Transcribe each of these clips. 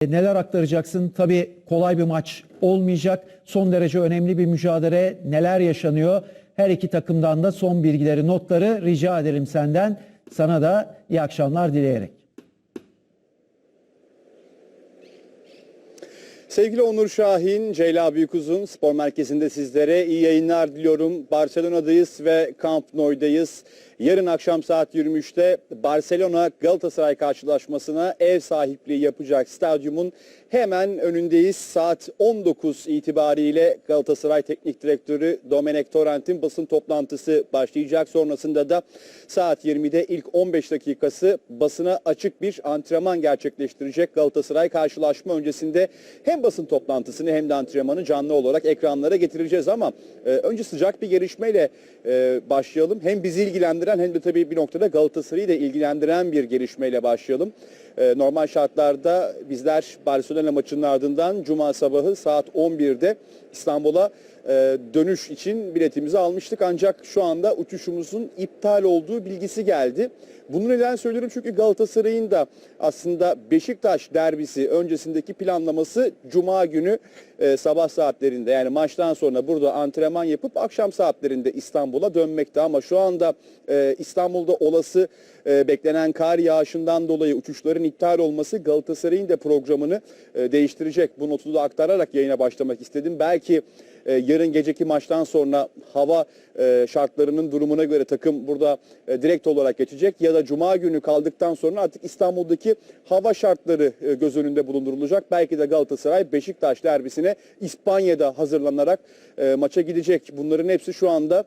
E, Neler aktaracaksın? Tabii kolay bir maç olmayacak. Son derece önemli bir mücadele. Neler yaşanıyor? Her iki takımdan da son bilgileri, notları rica edelim senden. Sana da iyi akşamlar dileyerek. Sevgili Onur Şahin, Ceyla Büyükuzun spor merkezinde sizlere iyi yayınlar diliyorum. Barcelona'dayız ve Camp Nou'dayız. Yarın akşam saat 23'te Barcelona Galatasaray karşılaşmasına ev sahipliği yapacak stadyumun hemen önündeyiz. Saat 19 itibariyle Galatasaray Teknik Direktörü Domenech Torrent'in basın toplantısı başlayacak. Sonrasında da saat 20'de ilk 15 dakikası basına açık bir antrenman gerçekleştirecek. Galatasaray karşılaşma öncesinde hem basın toplantısını hem de antrenmanı canlı olarak ekranlara getireceğiz ama e, önce sıcak bir gelişmeyle e, başlayalım. Hem bizi ilgilendiren hem de tabii bir noktada Galatasaray'ı da ilgilendiren bir gelişmeyle başlayalım. E, normal şartlarda bizler Barcelona maçının ardından Cuma sabahı saat 11'de İstanbul'a e, dönüş için biletimizi almıştık. Ancak şu anda uçuşumuzun iptal olduğu bilgisi geldi. Bunu neden söylüyorum? Çünkü Galatasaray'ın da aslında Beşiktaş derbisi öncesindeki planlaması Cuma günü e, sabah saatlerinde yani maçtan sonra burada antrenman yapıp akşam saatlerinde İstanbul'a dönmekte. Ama şu anda e, İstanbul'da olası e, beklenen kar yağışından dolayı uçuşların iptal olması Galatasaray'ın da programını e, değiştirecek. Bu notu da aktararak yayına başlamak istedim. Belki e, yarın geceki maçtan sonra hava e, şartlarının durumuna göre takım burada direkt olarak geçecek ya da cuma günü kaldıktan sonra artık İstanbul'daki hava şartları göz önünde bulundurulacak. Belki de Galatasaray Beşiktaş derbisine İspanya'da hazırlanarak maça gidecek. Bunların hepsi şu anda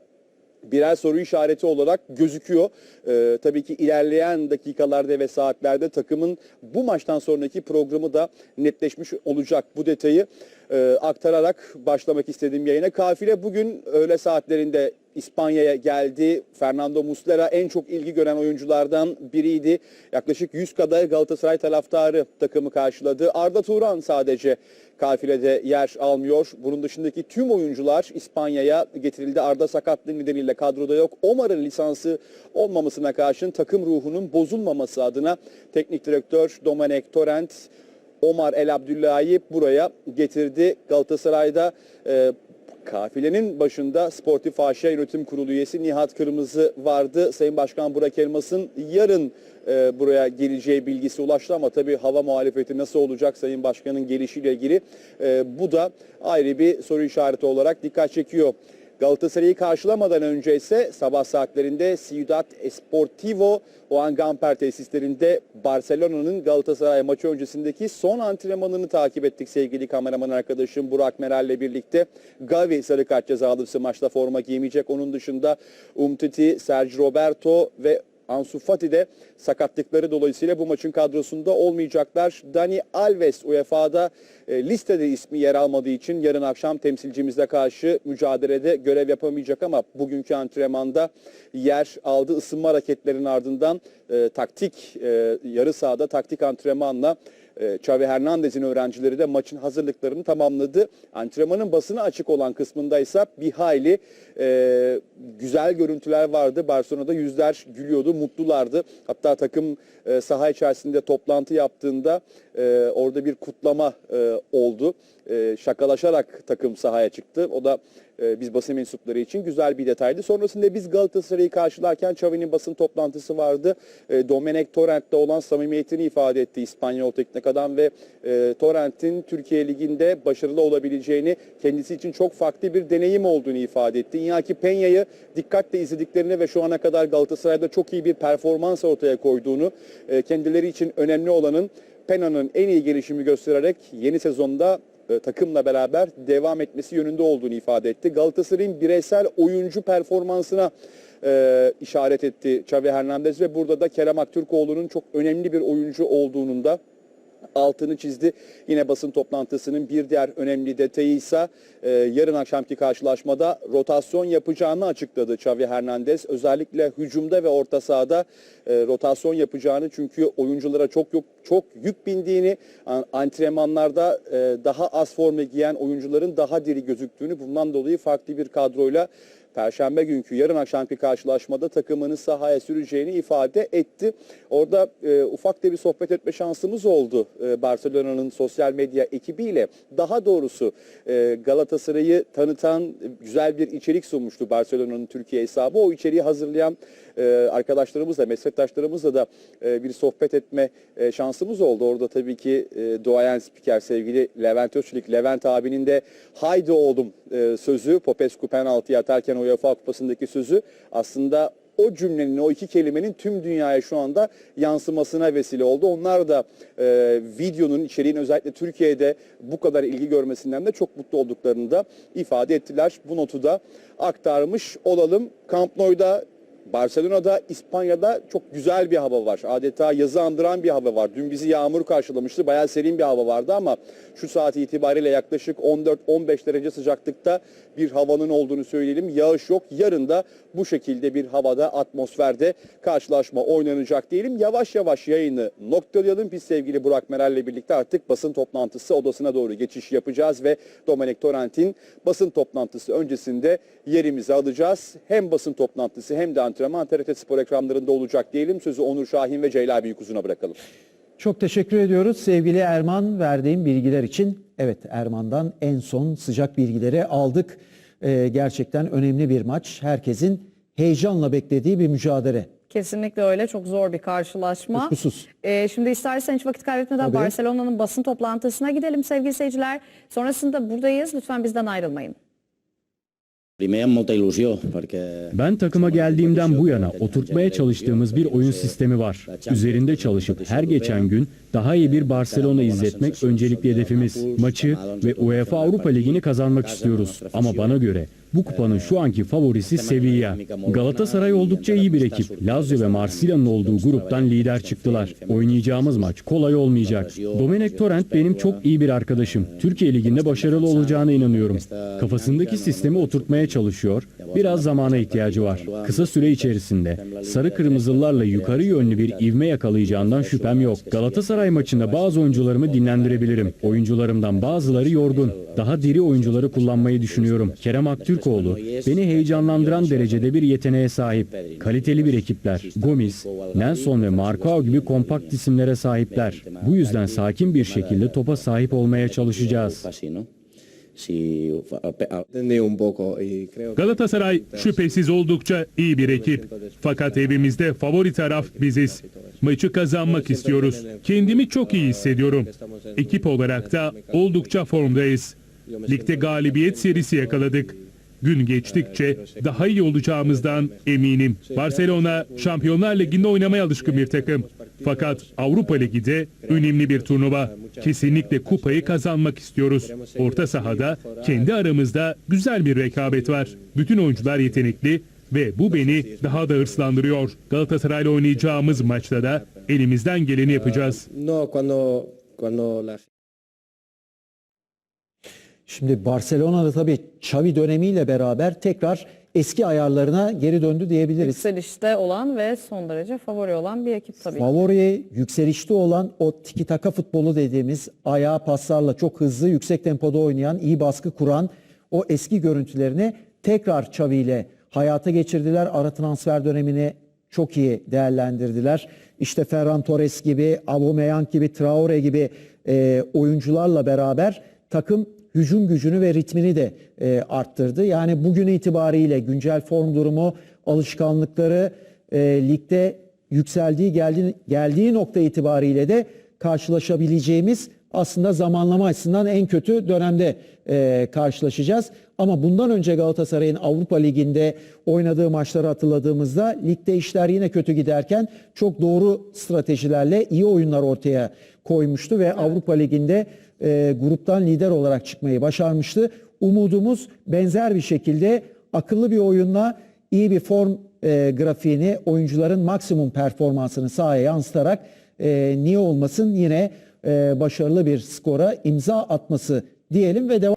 birer soru işareti olarak gözüküyor. Ee, tabii ki ilerleyen dakikalarda ve saatlerde takımın bu maçtan sonraki programı da netleşmiş olacak. Bu detayı e, aktararak başlamak istediğim yayına. Kafile bugün öğle saatlerinde İspanya'ya geldi. Fernando Muslera en çok ilgi gören oyunculardan biriydi. Yaklaşık 100 kadar Galatasaray taraftarı takımı karşıladı. Arda Turan sadece kafilede yer almıyor. Bunun dışındaki tüm oyuncular İspanya'ya getirildi. Arda sakatlığı nedeniyle kadroda yok. Omar'ın lisansı olmamasına karşın takım ruhunun bozulmaması adına teknik direktör Domenech Torrent Omar El Abdullahi buraya getirdi. Galatasaray'da e, kafilenin başında Sportif Aşya Yönetim Kurulu üyesi Nihat Kırmızı vardı. Sayın Başkan Burak Elmas'ın yarın e, buraya geleceği bilgisi ulaştı ama tabii hava muhalefeti nasıl olacak Sayın Başkan'ın gelişiyle ilgili e, bu da ayrı bir soru işareti olarak dikkat çekiyor. Galatasaray'ı karşılamadan önce ise sabah saatlerinde Ciudad Esportivo Juan Gamper tesislerinde Barcelona'nın Galatasaray maçı öncesindeki son antrenmanını takip ettik sevgili kameraman arkadaşım Burak Meral'le birlikte. Gavi sarı kart cezalısı maçta forma giymeyecek. Onun dışında Umtiti, Sergio Roberto ve Ansu Fati de sakatlıkları dolayısıyla bu maçın kadrosunda olmayacaklar. Dani Alves UEFA'da e, listede ismi yer almadığı için yarın akşam temsilcimize karşı mücadelede görev yapamayacak ama bugünkü antrenmanda yer aldı. Isınma hareketlerinin ardından e, taktik e, yarı sahada taktik antrenmanla e, Xavi Hernandez'in öğrencileri de maçın hazırlıklarını tamamladı. Antrenmanın basına açık olan kısmında ise bir hayli e, güzel görüntüler vardı. Barcelona'da yüzler gülüyordu, mutlulardı. Hatta takım e, saha içerisinde toplantı yaptığında e, orada bir kutlama e, oldu. E, şakalaşarak takım sahaya çıktı. O da e, biz basın mensupları için güzel bir detaydı. Sonrasında biz Galatasaray'ı karşılarken Xavi'nin basın toplantısı vardı. E, Domenech Torrent'te olan samimiyetini ifade etti İspanyol teknik adam ve e, Torrent'in Türkiye Ligi'nde başarılı olabileceğini kendisi için çok farklı bir deneyim olduğunu ifade etti. Iñaki Peña'yı dikkatle izlediklerini ve şu ana kadar Galatasaray'da çok iyi bir performans ortaya koyduğunu, e, kendileri için önemli olanın Pena'nın en iyi gelişimi göstererek yeni sezonda e, takımla beraber devam etmesi yönünde olduğunu ifade etti. Galatasaray'ın bireysel oyuncu performansına e, işaret etti Xavi Hernandez ve burada da Kerem Aktürkoğlu'nun çok önemli bir oyuncu olduğunun da altını çizdi. Yine basın toplantısının bir diğer önemli detayı ise e, yarın akşamki karşılaşmada rotasyon yapacağını açıkladı Xavi Hernandez. Özellikle hücumda ve orta sahada e, rotasyon yapacağını çünkü oyunculara çok yok çok yük bindiğini, an- antrenmanlarda e, daha az forma giyen oyuncuların daha diri gözüktüğünü bundan dolayı farklı bir kadroyla Perşembe günkü yarın akşamki karşılaşmada takımını sahaya süreceğini ifade etti. Orada e, ufak da bir sohbet etme şansımız oldu e, Barcelona'nın sosyal medya ekibiyle. Daha doğrusu e, Galatasaray'ı tanıtan güzel bir içerik sunmuştu Barcelona'nın Türkiye hesabı. O içeriği hazırlayan e, arkadaşlarımızla, meslektaşlarımızla da e, bir sohbet etme e, şansımız oldu. Orada tabii ki e, duayen spiker sevgili Levent Özçelik, Levent abinin de haydi oğlum e, sözü, Popescu penaltı atarken UEFA Kupası'ndaki sözü aslında o cümlenin, o iki kelimenin tüm dünyaya şu anda yansımasına vesile oldu. Onlar da e, videonun içeriğin özellikle Türkiye'de bu kadar ilgi görmesinden de çok mutlu olduklarını da ifade ettiler. Bu notu da aktarmış olalım. Camp Nou'da Barcelona'da, İspanya'da çok güzel bir hava var. Adeta yazı andıran bir hava var. Dün bizi yağmur karşılamıştı. Bayağı serin bir hava vardı ama şu saat itibariyle yaklaşık 14-15 derece sıcaklıkta bir havanın olduğunu söyleyelim. Yağış yok. Yarın da bu şekilde bir havada, atmosferde karşılaşma oynanacak diyelim. Yavaş yavaş yayını noktalayalım. Biz sevgili Burak Meral'le birlikte artık basın toplantısı odasına doğru geçiş yapacağız ve Domenek Torrent'in basın toplantısı öncesinde yerimizi alacağız. Hem basın toplantısı hem de antrenman TRT Spor ekranlarında olacak diyelim. Sözü Onur Şahin ve Ceyla Büyükuzun'a bırakalım. Çok teşekkür ediyoruz sevgili Erman verdiğim bilgiler için. Evet Erman'dan en son sıcak bilgileri aldık. Ee, gerçekten önemli bir maç. Herkesin heyecanla beklediği bir mücadele. Kesinlikle öyle. Çok zor bir karşılaşma. Kuşkusuz. Ee, şimdi istersen hiç vakit kaybetmeden. Barcelona'nın basın toplantısına gidelim sevgili seyirciler. Sonrasında buradayız. Lütfen bizden ayrılmayın. Ben takıma geldiğimden bu yana oturtmaya çalıştığımız bir oyun sistemi var. Üzerinde çalışıp her geçen gün daha iyi bir Barcelona izletmek öncelikli hedefimiz. Maçı ve UEFA Avrupa Ligi'ni kazanmak istiyoruz. Ama bana göre bu kupanın şu anki favorisi Sevilla. Galatasaray oldukça iyi bir ekip. Lazio ve Marsilya'nın olduğu gruptan lider çıktılar. Oynayacağımız maç kolay olmayacak. Domenech Torrent benim çok iyi bir arkadaşım. Türkiye Ligi'nde başarılı olacağına inanıyorum. Kafasındaki sistemi oturtmaya çalışıyor. Biraz zamana ihtiyacı var. Kısa süre içerisinde sarı kırmızılarla yukarı yönlü bir ivme yakalayacağından şüphem yok. Galatasaray maçında bazı oyuncularımı dinlendirebilirim. Oyuncularımdan bazıları yorgun. Daha diri oyuncuları kullanmayı düşünüyorum. Kerem Aktürkoğlu beni heyecanlandıran derecede bir yeteneğe sahip. Kaliteli bir ekipler. Gomis, Nelson ve Marcao gibi kompakt isimlere sahipler. Bu yüzden sakin bir şekilde topa sahip olmaya çalışacağız. Galatasaray şüphesiz oldukça iyi bir ekip. Fakat evimizde favori taraf biziz. Maçı kazanmak istiyoruz. Kendimi çok iyi hissediyorum. Ekip olarak da oldukça formdayız. Ligde galibiyet serisi yakaladık. Gün geçtikçe daha iyi olacağımızdan eminim. Barcelona Şampiyonlar Ligi'nde oynamaya alışkın bir takım. Fakat Avrupa Ligi de önemli bir turnuva. Kesinlikle kupayı kazanmak istiyoruz. Orta sahada kendi aramızda güzel bir rekabet var. Bütün oyuncular yetenekli ve bu beni daha da hırslandırıyor. Galatasaray'la oynayacağımız maçta da elimizden geleni yapacağız. Şimdi Barcelona'da tabii Xavi dönemiyle beraber tekrar eski ayarlarına geri döndü diyebiliriz. Yükselişte olan ve son derece favori olan bir ekip tabii. Favori yükselişte olan o tiki taka futbolu dediğimiz ayağa paslarla çok hızlı yüksek tempoda oynayan iyi baskı kuran o eski görüntülerini tekrar Xavi ile hayata geçirdiler. Ara transfer dönemini çok iyi değerlendirdiler. İşte Ferran Torres gibi, Aubameyang gibi, Traore gibi e, oyuncularla beraber takım hücum gücünü ve ritmini de e, arttırdı. Yani bugün itibariyle güncel form durumu, alışkanlıkları e, ligde yükseldiği geldiği, geldiği nokta itibariyle de karşılaşabileceğimiz aslında zamanlama açısından en kötü dönemde e, karşılaşacağız. Ama bundan önce Galatasaray'ın Avrupa Ligi'nde oynadığı maçları hatırladığımızda ligde işler yine kötü giderken çok doğru stratejilerle iyi oyunlar ortaya koymuştu ve Avrupa Ligi'nde e, gruptan lider olarak çıkmayı başarmıştı. Umudumuz benzer bir şekilde akıllı bir oyunla iyi bir form e, grafiğini oyuncuların maksimum performansını sahaya yansıtarak e, niye olmasın yine e, başarılı bir skora imza atması diyelim ve devam